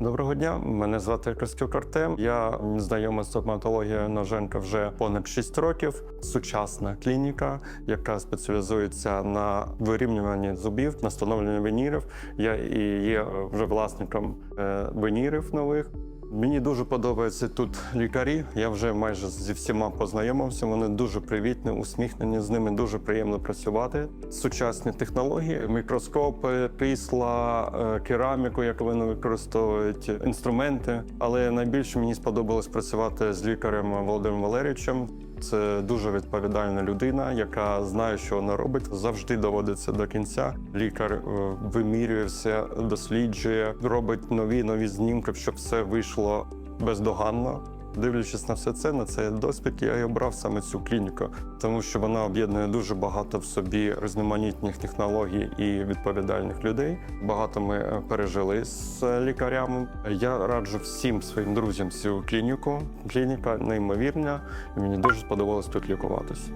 Доброго дня, мене звати Костюк Артем. Я знайома з стоматологією Ноженка вже понад 6 років. Сучасна клініка, яка спеціалізується на вирівнюванні зубів, на встановленні венірів. Я і є вже власником е, венірів нових. Мені дуже подобаються тут лікарі. Я вже майже зі всіма познайомився. Вони дуже привітні, усміхнені. З ними дуже приємно працювати. Сучасні технології, мікроскопи, крісла, е, кераміку, яку вони використовують, інструменти. Але найбільше мені сподобалось працювати з лікарем Володимиром Валерійовичем. Це дуже відповідальна людина, яка знає, що вона робить. Завжди доводиться до кінця. Лікар е, вимірює все, досліджує, робить нові нові знімки, щоб все вийшло бездоганно. Дивлячись на все це, на цей досвід, я і обрав саме цю клініку, тому що вона об'єднує дуже багато в собі різноманітних технологій і відповідальних людей. Багато ми е, пережили з е, лікарями. Я раджу всім своїм друзям цю клініку. Клініка неймовірна, і мені дуже сподобалось тут лікуватися.